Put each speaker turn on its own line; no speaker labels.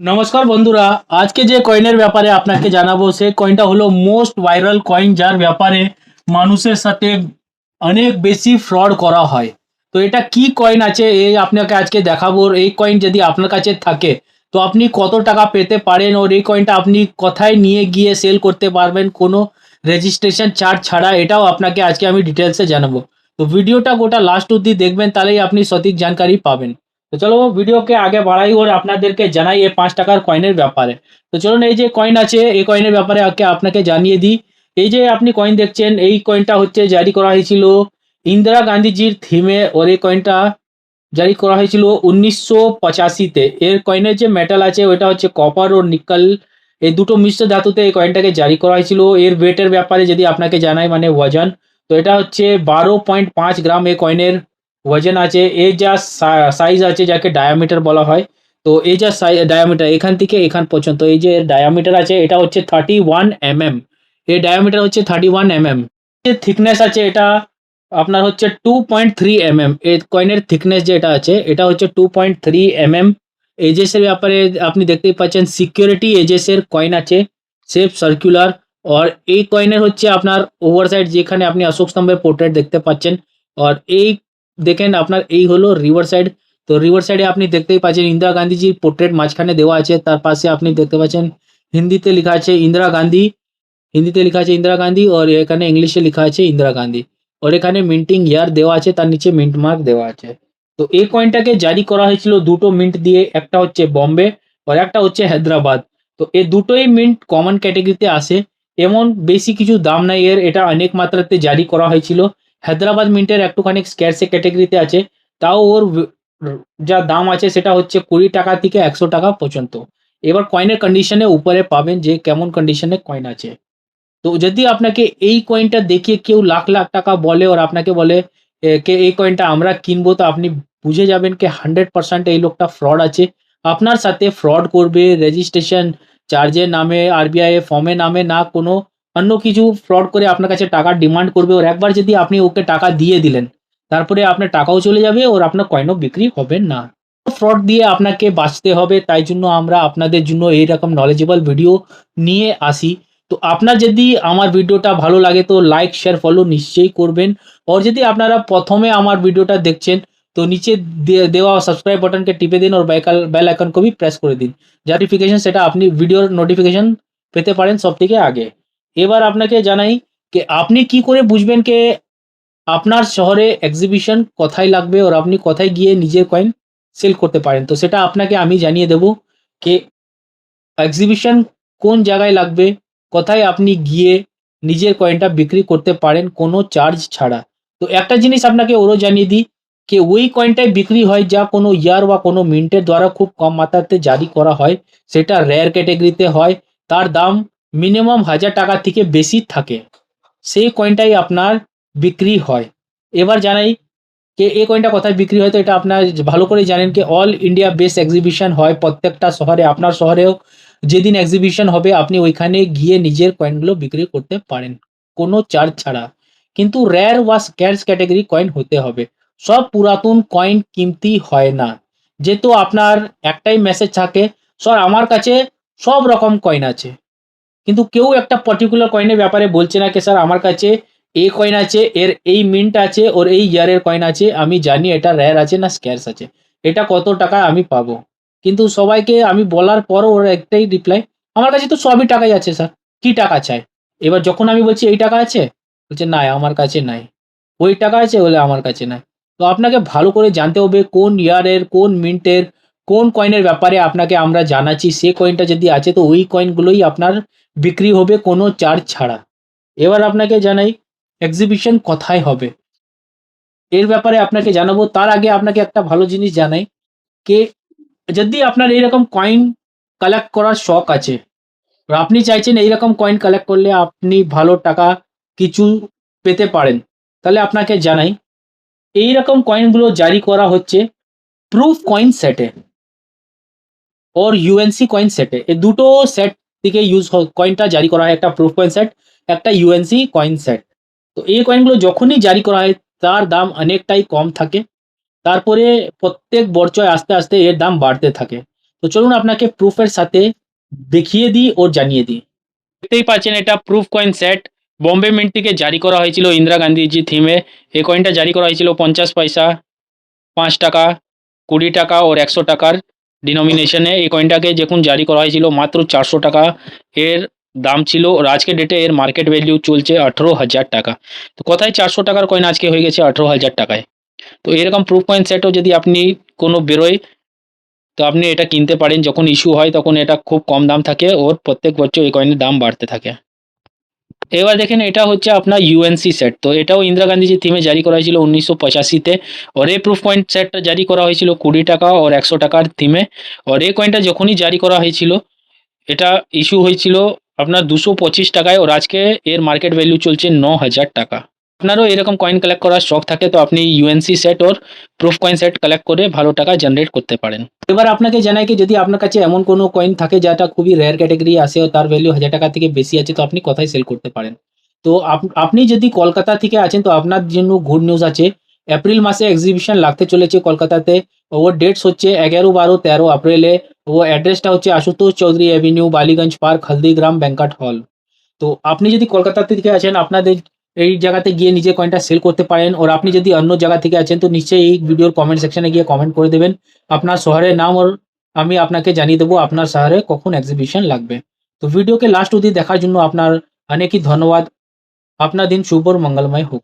নমস্কার বন্ধুরা, আজকে যে কয়েনের ব্যাপারে আপনাকে জানাব সেই কয়েনটা হলো মোস্ট ভাইরাল কয়েন যার ব্যাপারে মানুষের সাথে অনেক বেশি ফ্রড করা হয়। তো এটা কি কয়েন আছে এই আপনাকে আজকে দেখাবো। এই কয়েন যদি আপনার কাছে থাকে, তো আপনি কত টাকা পেতে পারেন ওর এই কয়েনটা আপনি কোথায় নিয়ে গিয়ে সেল করতে পারবেন, কোনো রেজিস্ট্রেশন চার্জ ছাড়া, এটাও আপনাকে আজকে আমি ডিটেলসে জানাব। তো ভিডিওটা গোটা লাস্ট অব্দি দেখবেন, তাহলেই আপনি সঠিক জানকারি পাবেন। তো চলো ভিডিওকে আগে বাড়াই ওর আপনাদেরকে জানাই এই পাঁচ টাকার কয়েনের ব্যাপারে। তো চলুন এই যে কয়েন আছে, এই কয়েনের ব্যাপারে আগে আপনাকে জানিয়ে দিই। এই যে আপনি কয়েন দেখছেন, এই কয়েনটা হচ্ছে জারি করা হয়েছিল ইন্দিরা গান্ধীজির থিমে ওর এই কয়েনটা জারি করা হয়েছিল উনিশশো পঁচাশিতে। এর কয়েনের যে মেটাল আছে, ওটা হচ্ছে কপার ও নিকেল এই দুটো মিশ্র ধাতুতে এই কয়েনটাকে জারি করা হয়েছিল। এর ওয়েটের ব্যাপারে যদি আপনাকে জানাই মানে ওজন, তো এটা হচ্ছে বারো পয়েন্ট পাঁচ গ্রাম এই কয়েনের ওজন আছে এর যা সাইজ আছে যাকে ডায়ামিটার বলা হয়, তো এই যা ডায়ামিটার এখান থেকে এখান পর্যন্ত, এই যে ডায়ামিটার আছে, এটা হচ্ছে থার্টি ওয়ান এম এম এর ডায়ামিটার হচ্ছে থার্টি ওয়ান এম এম যে থিকনেস আছে এটা আপনার হচ্ছে two point three M M এই কয়েনের থিকনেস যেটা আছে, এটা হচ্ছে two point three M M এজেসের ব্যাপারে আপনি দেখতেই পাচ্ছেন সিকিউরিটি এজেসের কয়েন আছে সেফ সার্কুলার আর এই কয়েনের হচ্ছে আপনার ওভার সাইড যেখানে আপনি অশোক স্তম্ভের পোর্ট্রেট দেখতে পাচ্ছেন আর এই দেখেন আপনার এই হলো রিভার সাইড তো রিভার সাইডে আপনি দেখতেই পাচ্ছেন ইন্দিরা গান্ধীজির পোর্ট্রেট মাঝখানে দেওয়া আছে, তার পাশে আপনি দেখতে পাচ্ছেন হিন্দিতে লেখা আছে ইন্দিরা গান্ধী। হিন্দিতে লেখা আছে ইন্দিরা গান্ধী আর এখানে ইংলিশে লেখা আছে ইন্দিরা গান্ধী। আর এখানে মিন্টিং ইয়ার দেওয়া আছে, তার নিচে মিন্ট মার্ক দেওয়া আছে। তো এই কয়েনটাকে জারি করা হয়েছিল দুটো মিন্ট দিয়ে, একটা হচ্ছে বম্বে আর একটা হচ্ছে হায়দ্রাবাদ। তো এই দুটোই মিন্ট কমন ক্যাটাগরিতে আসে। এমন বেশি কিছু দাম নাই, এর এটা অনেক মাত্রাতে জারি করা হয়েছিল। হায়দ্রাবাদ মিন্টের একটুখানি স্ক্যারসে ক্যাটাগরিতে আছে। তাও ওর যা দাম আছে সেটা হচ্ছে কুড়ি টাকা থেকে একশো টাকা পর্যন্ত। এবার কয়েনের কন্ডিশনে উপরে পাবেন যে কেমন কন্ডিশনে কয়েন আছে। তো যদি আপনাকে এই কয়েনটা দেখে কেউ লাখ লাখ টাকা বলে আর আপনাকে বলে কে এই কয়েনটা আমরা কিনবো, তো আপনি বুঝে যাবেন কি হান্ড্রেড পার্সেন্ট এই লোকটা ফ্রড আছে। আপনার সাথে ফ্রড করবে রেজিস্ট্রেশন চার্জের নামে আরবিআই ফর্মে নামে না কোনো অন্য কিছু ফ্রড করে আপনার কাছে টাকা ডিমান্ড করবে, ওর একবার যদি আপনি ওকে টাকা দিয়ে দিলেন, তারপরে আপনার টাকাও চলে যাবে, ওর আপনার কয়েনও বিক্রি হবে না। ফ্রড দিয়ে আপনাকে বাঁচতে হবে, তাই জন্য আমরা আপনাদের জন্য এইরকম নলেজেবল ভিডিও নিয়ে আসি। তো আপনার যদি আমার ভিডিওটা ভালো লাগে, তো লাইক শেয়ার ফলো নিশ্চয়ই করবেন। আর যদি আপনারা প্রথমে আমার ভিডিওটা দেখছেন, তো নিচে দেওয়া সাবস্ক্রাইব বাটনকে টিপে দিন আর বেল আইকনকে भी প্রেস করে দিন। নোটিফিকেশন সেটা আপনি ভিডিওর নোটিফিকেশন পেতে পারেন সব থেকে আগে। এবার আপনাকে জানাই যে আপনি কি করে বুঝবেন যে আপনার শহরে এক্সিবিশন কোথায় লাগবে আর আপনি কোথায় গিয়ে নিজের কয়েন সেল করতে পারেন? তো সেটা আপনাকে আমি জানিয়ে দেব যে এক্সিবিশন কোন জায়গায় লাগবে, কোথায় আপনি গিয়ে নিজের কয়েনটা বিক্রি করতে পারেন কোনো চার্জ ছাড়া। তো একটা জিনিস আপনাকে ওরও জানিয়ে দিই যে ওই কয়েনটাই বিক্রি হয় যা কোনো ইয়ার বা কোনো মিন্টের দ্বারা খুব কম মাত্রাতে জারি করা হয়। সেটা রেয়ার ক্যাটাগরিতে হয়। তার দাম মিনিমাম হাজার টাকা থেকে বেশি থাকে। সেই কয়েনটাই আপনার বিক্রি হয়। এবার জানাই যে এই কয়েনটা কোথায় বিক্রি হয়, তো এটা আপনার ভালো করে জানেন কি অল ইন্ডিয়া বেস এক্সিবিশন হয় প্রত্যেকটা শহরে, আপনার শহরেও যেদিন এক্সিবিশন হবে, আপনি ওইখানে গিয়ে নিজের কয়েনগুলো বিক্রি করতে পারেন। কোনো চার্জ ছাড়া। কিন্তু রেয়ার বা স্ক্যার্স ক্যাটাগরি কয়েন হতে হবে। সব পুরাতন কয়েন কিমতি হয় না। যেহেতু আপনার একটাই মেসেজ থাকে স্যার আমার কাছে সব রকম কয়েন আছে। কিন্তু কেউ একটা পার্টিকুলার কয়েনের ব্যাপারে বলছে না কি, স্যার, আমার কাছে এই কয়েন আছে, এর এই মিন্ট আছে, ওর এই ইয়ারের কয়েন আছে, আমি জানি এটা রেয়ার আছে না স্ক্যার্স আছে। এটা কত টাকা আমি পাবো? কিন্তু সবাইকে আমি বলার পরও ওর একটাই রিপ্লাই আমার কাছে তো সবই টাকাই আছে, স্যার। কি টাকা চাই? এবার যখন আমি বলছি, এই টাকা আছে? বলছে, না, আমার কাছে নাই। ওই টাকা আছে বলে আমার কাছে নাই। তো আপনাকে ভালো করে জানতে হবে কোন ইয়ারের কোন মিন্টের কোন কয়েনের ব্যাপারে আপনাকে আমরা জানাচ্ছি, সে কয়েনটা যদি আছে তো ওই কয়েনগুলোই আপনার বিক্রি হবে কোনো চার্জ ছাড়া। এবার আপনাকে জানাই এক্সিবিশন কোথায় হবে? এর ব্যাপারে আপনাকে জানাব, তার আগে আপনাকে একটা ভালো জিনিস জানাই, কে যদি আপনার এইরকম কয়েন কালেক্ট করার শখ আছে আপনি চাইছেন এইরকম কয়েন কালেক্ট করলে আপনি ভালো টাকা কিছু পেতে পারেন, তাহলে আপনাকে জানাই, এইরকম কয়েনগুলো জারি করা হচ্ছে প্রুফ কয়েন সেটে ওর ইউএনসি কয়েন সেটে এই দুটো সেট থেকে ইউজ কয়েনটা জারি করা হয় একটা প্রুফ কয়েন সেট একটা ইউএনসি কয়েন সেট তো এই কয়েনগুলো যখনই জারি করা হয় তার দাম অনেকটাই কম থাকে তারপরে প্রত্যেক বছর আস্তে আস্তে এর দাম বাড়তে থাকে তো চলুন আপনাকে প্রুফের সাথে দেখিয়ে দিই ও জানিয়ে দিই দেখতেই পাচ্ছেন এটা proof coin set Bombay mint থেকে জারি করা হয়েছিল ইন্দিরা গান্ধীজি থিমে এই কয়েনটা জারি করা হয়েছিল পঞ্চাশ পয়সা পাঁচ টাকা কুড়ি টাকা ওর একশো টাকার ডিনোমিনেশনে এই কয়েনটাকে যখন জারি করা হয়েছিল মাত্র চারশো টাকা এর দাম ছিল। আর আজকে ডেটে এর মার্কেট ভ্যালু চলছে আঠেরো হাজার টাকা। তো কোথায় চারশো টাকার কয়েন আজকে হয়ে গেছে আঠেরো হাজার টাকায়? তো এরকম প্রুফ কয়েন সেটও যদি আপনি কোনো বেরোয়, তো আপনি এটা কিনতে পারেন। যখন ইস্যু হয় তখন এটা খুব কম দাম থাকে। ওর প্রত্যেক বছর এই কয়েনের দাম বাড়তে থাকে। এবার দেখেন এটা হচ্ছে আপনার ইউএনসি সেট তো এটাও ইন্দিরা গান্ধীজি থিমে জারি করা হয়েছিল উনিশশো পঁচাশিতে। ওর এই প্রুফ পয়েন্ট সেটটা জারি করা হয়েছিল কুড়ি টাকা ওর একশো টাকার থিমে ওর এ কয়েনটা যখনই জারি করা হয়েছিল, এটা ইস্যু হয়েছিল আপনার দুশো পঁচিশ টাকায়। ওর আজকে এর মার্কেট ভ্যালু চলছে ন হাজার টাকা। আপনারও এরকম কয়েন কালেক্ট করার শখ থাকে, তো আপনি ইউএনসি সেট ওর প্রুফ কয়েন সেট কালেক্ট করে ভালো টাকা জেনারেট করতে পারেন। এবার আপনাকে জানাই কি, যদি আপনার কাছে এমন কোনো কয়েন থাকে যেটা খুবই রেয়ার ক্যাটাগরি আসে তার ভ্যালু হাজার টাকা থেকে বেশি আছে, তো আপনি কোথায় সেল করতে পারেন? তো আপনি যদি কলকাতা থেকে আছেন, তো আপনার জন্য গুড নিউজ আছে। এপ্রিল মাসে এক্সিবিশন লাগতে চলেছে কলকাতাতে। ও ডেটস হচ্ছে এগারো, বারো, তেরো এপ্রিলে ও অ্যাড্রেসটা হচ্ছে আশুতোষ চৌধুরী অ্যাভিনিউ বালিগঞ্জ পার্ক হলদিগ্রাম, ব্যাংকাট হল তো আপনি যদি কলকাতা থেকে আছেন, আপনাদের এই জায়গাতে গিয়ে নিজে কয়েনটা সেল করতে পারেন। ওর আপনি যদি অন্য জায়গা থেকে আছেন, তো নিশ্চয়ই এই ভিডিওর কমেন্ট সেকশনে গিয়ে কমেন্ট করে দেবেন। আপনার শহরের নাম ওর আমি আপনাকে জানিয়ে দেবো আপনার শহরে কখন এক্সিবিশন লাগবে। তো ভিডিওকে লাস্ট অবধি দেখার জন্য আপনার অনেকই ধন্যবাদ। আপনার দিন শুভ মঙ্গলময় হোক।